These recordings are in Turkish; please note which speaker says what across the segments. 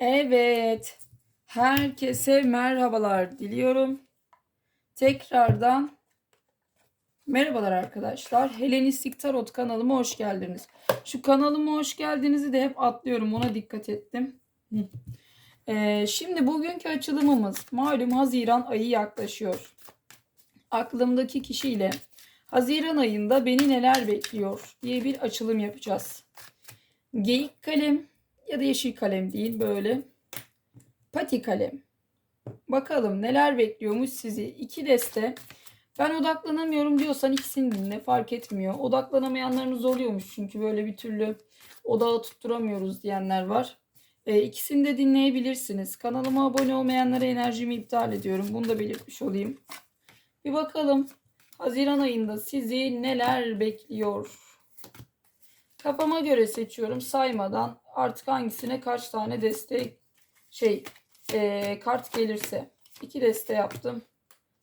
Speaker 1: Evet. Herkese merhabalar diliyorum. Tekrardan merhabalar arkadaşlar. Helenistik Tarot kanalıma hoş geldiniz. Şu kanalıma hoş geldinizi de hep atlıyorum. Ona dikkat ettim. Ee, şimdi bugünkü açılımımız malum Haziran ayı yaklaşıyor. Aklımdaki kişiyle Haziran ayında beni neler bekliyor diye bir açılım yapacağız. Geyik kalem ya da yeşil kalem değil böyle pati kalem. Bakalım neler bekliyormuş sizi. İki deste. Ben odaklanamıyorum diyorsan ikisini dinle fark etmiyor. Odaklanamayanlarınız oluyormuş çünkü böyle bir türlü odağı tutturamıyoruz diyenler var. E, ikisini de dinleyebilirsiniz. Kanalıma abone olmayanlara enerjimi iptal ediyorum. Bunu da belirtmiş olayım. Bir bakalım Haziran ayında sizi neler bekliyor? Kafama göre seçiyorum saymadan artık hangisine kaç tane deste şey e, kart gelirse. iki deste yaptım.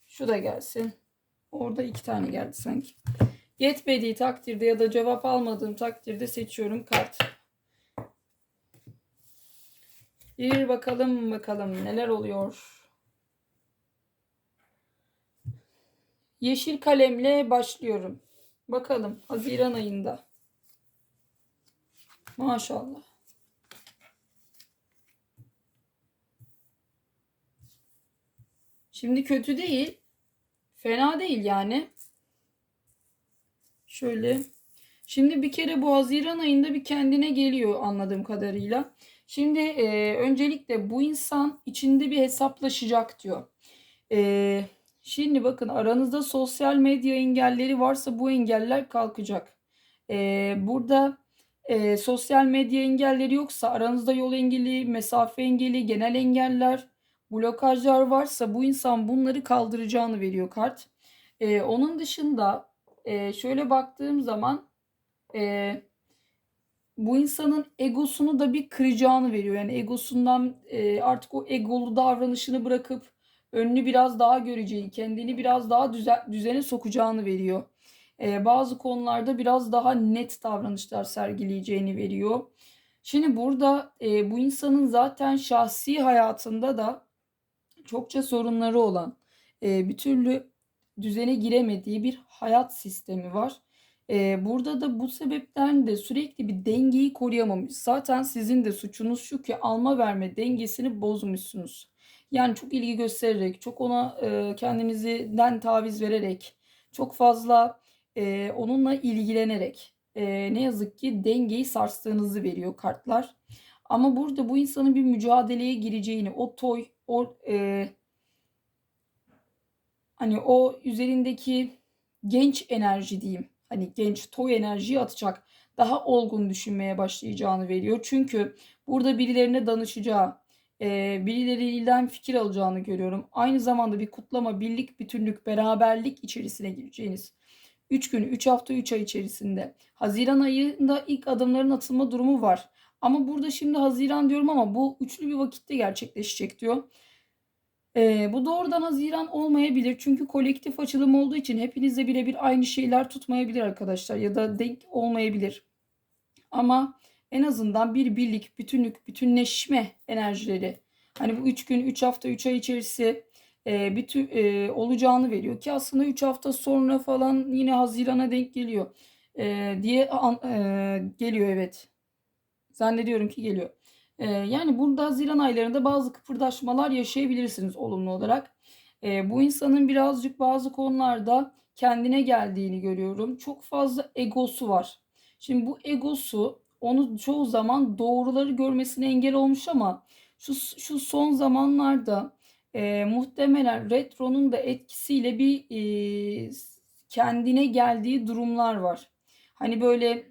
Speaker 1: Şu da gelsin. Orada iki tane geldi sanki. Yetmediği takdirde ya da cevap almadığım takdirde seçiyorum kart. Bir bakalım bakalım neler oluyor. Yeşil kalemle başlıyorum. Bakalım Haziran ayında. Maşallah. Şimdi kötü değil. Fena değil yani. Şöyle. Şimdi bir kere bu Haziran ayında bir kendine geliyor anladığım kadarıyla. Şimdi e, öncelikle bu insan içinde bir hesaplaşacak diyor. E, şimdi bakın aranızda sosyal medya engelleri varsa bu engeller kalkacak. E, burada e, sosyal medya engelleri yoksa aranızda yol engeli, mesafe engeli, genel engeller, blokajlar varsa bu insan bunları kaldıracağını veriyor kart. E, onun dışında e, şöyle baktığım zaman e, bu insanın egosunu da bir kıracağını veriyor. Yani egosundan e, artık o egolu davranışını bırakıp önünü biraz daha göreceği, kendini biraz daha düzen, düzene sokacağını veriyor. E, bazı konularda biraz daha net davranışlar sergileyeceğini veriyor. Şimdi burada e, bu insanın zaten şahsi hayatında da çokça sorunları olan, e, bir türlü düzene giremediği bir hayat sistemi var. E, burada da bu sebepten de sürekli bir dengeyi koruyamamış. Zaten sizin de suçunuz şu ki alma verme dengesini bozmuşsunuz. Yani çok ilgi göstererek, çok ona e, kendinizden taviz vererek, çok fazla e, onunla ilgilenerek e, ne yazık ki dengeyi sarstığınızı veriyor kartlar. Ama burada bu insanın bir mücadeleye gireceğini, o toy, o e, hani o üzerindeki genç enerji diyeyim. Hani genç toy enerjiyi atacak. Daha olgun düşünmeye başlayacağını veriyor. Çünkü burada birilerine danışacağı, e, birilerinden fikir alacağını görüyorum. Aynı zamanda bir kutlama, birlik, bütünlük, beraberlik içerisine gireceğiniz 3 gün, 3 hafta, 3 ay içerisinde. Haziran ayında ilk adımların atılma durumu var. Ama burada şimdi Haziran diyorum ama bu üçlü bir vakitte gerçekleşecek diyor. Ee, bu doğrudan Haziran olmayabilir. Çünkü kolektif açılım olduğu için hepinizle birebir aynı şeyler tutmayabilir arkadaşlar. Ya da denk olmayabilir. Ama en azından bir birlik, bütünlük, bütünleşme enerjileri. Hani bu 3 gün, 3 hafta, 3 ay içerisi e, bütün e, olacağını veriyor ki aslında 3 hafta sonra falan yine Haziran'a denk geliyor e, diye an, e, geliyor evet. Zannediyorum ki geliyor. E, yani burada Haziran aylarında bazı kıpırdaşmalar yaşayabilirsiniz olumlu olarak. E, bu insanın birazcık bazı konularda kendine geldiğini görüyorum. Çok fazla egosu var. Şimdi bu egosu onu çoğu zaman doğruları görmesine engel olmuş ama şu, şu son zamanlarda e, muhtemelen retronun da etkisiyle bir e, kendine geldiği durumlar var. Hani böyle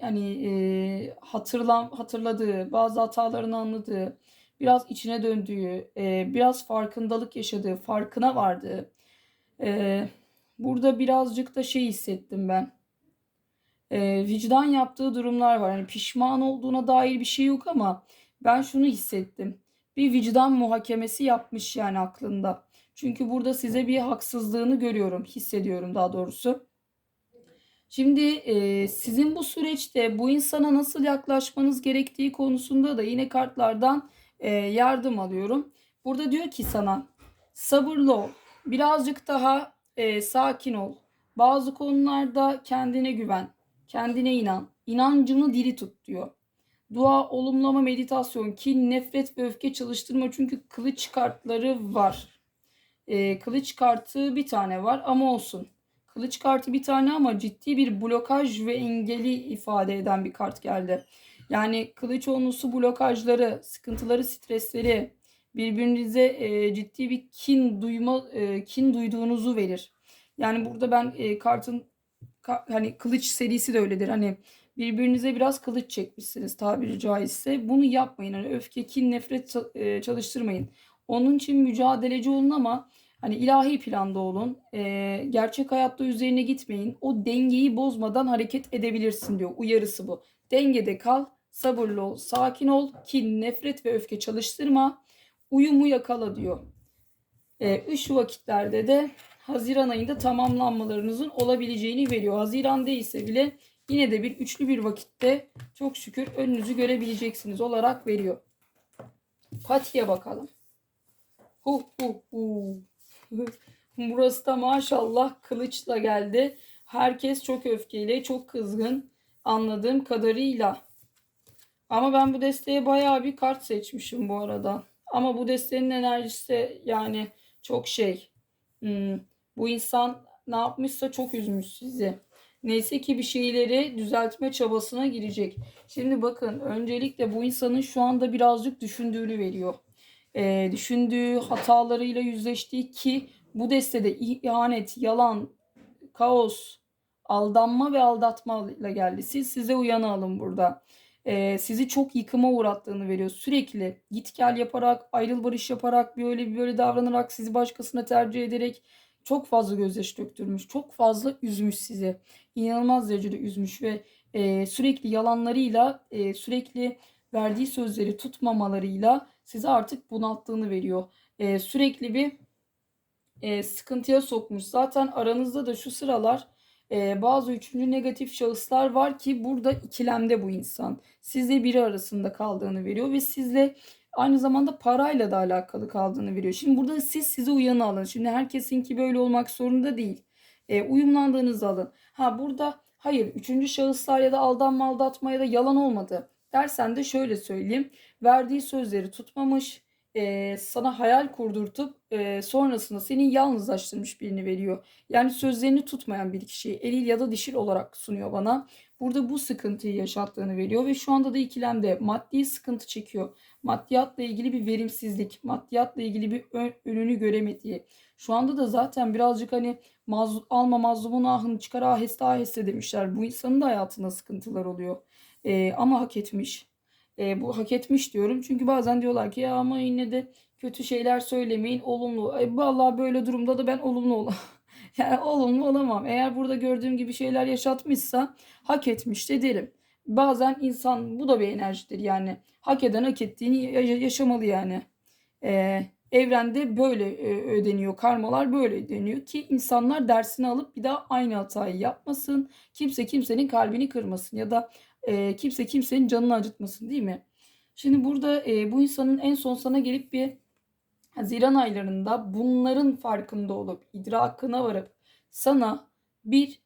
Speaker 1: hani e, hatırlam hatırladığı, bazı hatalarını anladığı, biraz içine döndüğü, e, biraz farkındalık yaşadığı, farkına vardığı. E, burada birazcık da şey hissettim ben. E, vicdan yaptığı durumlar var. Hani pişman olduğuna dair bir şey yok ama ben şunu hissettim bir vicdan muhakemesi yapmış yani aklında. Çünkü burada size bir haksızlığını görüyorum, hissediyorum daha doğrusu. Şimdi e, sizin bu süreçte bu insana nasıl yaklaşmanız gerektiği konusunda da yine kartlardan e, yardım alıyorum. Burada diyor ki sana sabırlı ol. Birazcık daha e, sakin ol. Bazı konularda kendine güven. Kendine inan. İnancını diri tut diyor. Dua, olumlama, meditasyon, kin, nefret ve öfke çalıştırma çünkü kılıç kartları var. E, kılıç kartı bir tane var ama olsun. Kılıç kartı bir tane ama ciddi bir blokaj ve engeli ifade eden bir kart geldi. Yani kılıç onlusu blokajları, sıkıntıları, stresleri, birbirinize e, ciddi bir kin duyma, e, kin duyduğunuzu verir. Yani burada ben e, kartın ka, hani kılıç serisi de öyledir. Hani birbirinize biraz kılıç çekmişsiniz tabiri caizse. Bunu yapmayın. Hani öfke, kin, nefret e, çalıştırmayın. Onun için mücadeleci olun ama hani ilahi planda olun. E, gerçek hayatta üzerine gitmeyin. O dengeyi bozmadan hareket edebilirsin diyor. Uyarısı bu. Dengede kal, sabırlı ol, sakin ol, kin, nefret ve öfke çalıştırma. Uyumu yakala diyor. E, şu vakitlerde de Haziran ayında tamamlanmalarınızın olabileceğini veriyor. Haziran değilse bile yine de bir üçlü bir vakitte çok şükür önünüzü görebileceksiniz olarak veriyor. Patiye bakalım. Hu hu hu. Burası da maşallah kılıçla geldi. Herkes çok öfkeyle, çok kızgın anladığım kadarıyla. Ama ben bu desteğe bayağı bir kart seçmişim bu arada. Ama bu desteğin enerjisi yani çok şey. Hmm, bu insan ne yapmışsa çok üzmüş sizi. Neyse ki bir şeyleri düzeltme çabasına girecek. Şimdi bakın öncelikle bu insanın şu anda birazcık düşündüğünü veriyor. Ee, düşündüğü hatalarıyla yüzleştiği ki bu destede ihanet, yalan, kaos, aldanma ve aldatma ile geldi. Siz size uyanı alın burada. Ee, sizi çok yıkıma uğrattığını veriyor. Sürekli git gel yaparak, ayrıl barış yaparak, böyle böyle davranarak, sizi başkasına tercih ederek çok fazla gözyaşı döktürmüş. Çok fazla üzmüş sizi. İnanılmaz derecede üzmüş ve e, sürekli yalanlarıyla, e, sürekli verdiği sözleri tutmamalarıyla sizi artık bunalttığını veriyor. E, sürekli bir e, sıkıntıya sokmuş. Zaten aranızda da şu sıralar e, bazı üçüncü negatif şahıslar var ki burada ikilemde bu insan. Sizle biri arasında kaldığını veriyor ve sizle aynı zamanda parayla da alakalı kaldığını veriyor. Şimdi burada siz size uyanı alın. Şimdi herkesinki böyle olmak zorunda değil. E, uyumlandığınızı alın. Ha burada hayır üçüncü şahıslar ya da aldanma aldatma ya da yalan olmadı dersen de şöyle söyleyeyim. Verdiği sözleri tutmamış e, sana hayal kurdurtup e, sonrasında seni yalnızlaştırmış birini veriyor. Yani sözlerini tutmayan bir kişiyi eril ya da dişil olarak sunuyor bana. Burada bu sıkıntıyı yaşattığını veriyor ve şu anda da ikilemde maddi sıkıntı çekiyor. Maddiyatla ilgili bir verimsizlik, maddiyatla ilgili bir ön, önünü göremediği. Şu anda da zaten birazcık hani maz, alma mazlumun ahını çıkar aheste aheste demişler. Bu insanın da hayatında sıkıntılar oluyor. E, ama hak etmiş e, bu hak etmiş diyorum. Çünkü bazen diyorlar ki ya ama yine de kötü şeyler söylemeyin olumlu. E, vallahi böyle durumda da ben olumlu olamam. yani olumlu olamam. Eğer burada gördüğüm gibi şeyler yaşatmışsa hak etmiş de derim. Bazen insan bu da bir enerjidir yani. Hak eden hak ettiğini yaşamalı yani. Ee, evrende böyle e, ödeniyor. Karmalar böyle ödeniyor ki insanlar dersini alıp bir daha aynı hatayı yapmasın. Kimse kimsenin kalbini kırmasın ya da e, kimse kimsenin canını acıtmasın değil mi? Şimdi burada e, bu insanın en son sana gelip bir Haziran aylarında bunların farkında olup idrakına varıp sana bir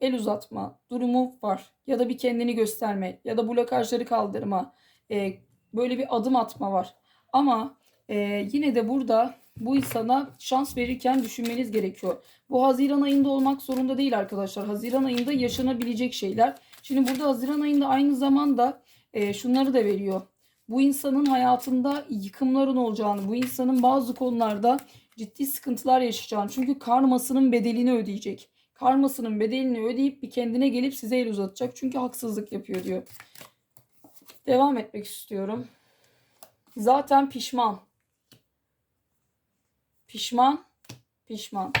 Speaker 1: el uzatma durumu var ya da bir kendini gösterme ya da blokajları kaldırma e, böyle bir adım atma var ama e, yine de burada bu insana şans verirken düşünmeniz gerekiyor. Bu Haziran ayında olmak zorunda değil arkadaşlar. Haziran ayında yaşanabilecek şeyler. Şimdi burada Haziran ayında aynı zamanda e, şunları da veriyor. Bu insanın hayatında yıkımların olacağını, bu insanın bazı konularda ciddi sıkıntılar yaşayacağını. Çünkü karmasının bedelini ödeyecek. Karmasının bedelini ödeyip bir kendine gelip size el uzatacak. Çünkü haksızlık yapıyor diyor. Devam etmek istiyorum. Zaten pişman. Pişman. Pişman.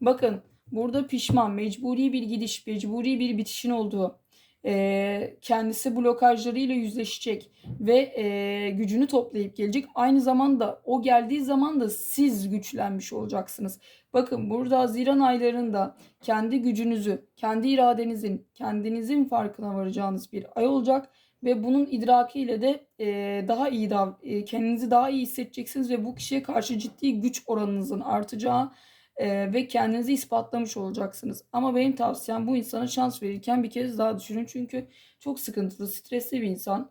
Speaker 1: Bakın burada pişman. Mecburi bir gidiş, mecburi bir bitişin olduğu e, kendisi blokajlarıyla yüzleşecek ve e, gücünü toplayıp gelecek. Aynı zamanda o geldiği zaman da siz güçlenmiş olacaksınız. Bakın burada Haziran aylarında kendi gücünüzü, kendi iradenizin, kendinizin farkına varacağınız bir ay olacak ve bunun idrakiyle de e, daha iyi e, kendinizi daha iyi hissedeceksiniz ve bu kişiye karşı ciddi güç oranınızın artacağı e, ve kendinizi ispatlamış olacaksınız. Ama benim tavsiyem bu insana şans verirken bir kez daha düşünün çünkü çok sıkıntılı, stresli bir insan.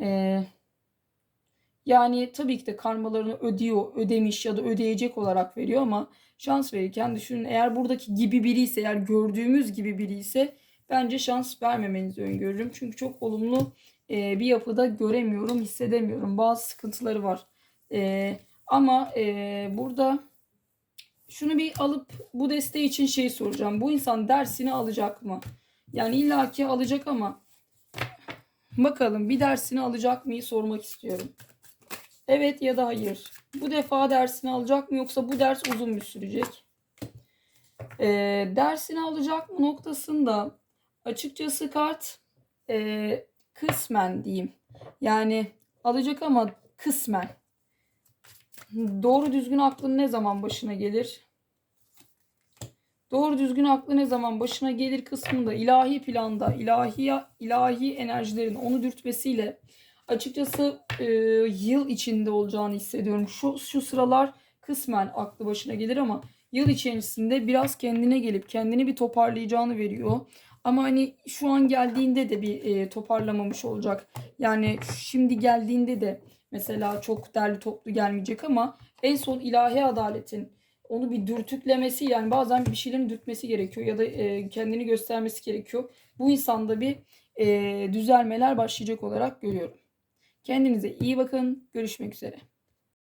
Speaker 1: E, yani tabii ki de karmalarını ödüyor, ödemiş ya da ödeyecek olarak veriyor ama şans verirken düşünün eğer buradaki gibi biri ise eğer gördüğümüz gibi biri ise bence şans vermemenizi öngörürüm. Çünkü çok olumlu e, bir yapıda göremiyorum, hissedemiyorum. Bazı sıkıntıları var. E, ama e, burada şunu bir alıp bu desteği için şey soracağım. Bu insan dersini alacak mı? Yani illaki alacak ama bakalım bir dersini alacak mıyı sormak istiyorum. Evet ya da hayır. Bu defa dersini alacak mı yoksa bu ders uzun mu sürecek? Ee, dersini alacak mı noktasında açıkçası kart e, kısmen diyeyim. Yani alacak ama kısmen. Doğru düzgün aklın ne zaman başına gelir? Doğru düzgün aklı ne zaman başına gelir kısmında ilahi planda ilahi ilahi enerjilerin onu dürtmesiyle açıkçası e, yıl içinde olacağını hissediyorum. Şu şu sıralar kısmen aklı başına gelir ama yıl içerisinde biraz kendine gelip kendini bir toparlayacağını veriyor. Ama hani şu an geldiğinde de bir e, toparlamamış olacak. Yani şimdi geldiğinde de mesela çok derli toplu gelmeyecek ama en son ilahi adaletin onu bir dürtüklemesi yani bazen bir şeylerin dürtmesi gerekiyor ya da e, kendini göstermesi gerekiyor. Bu insanda bir e, düzelmeler başlayacak olarak görüyorum. Kendinize iyi bakın. Görüşmek üzere.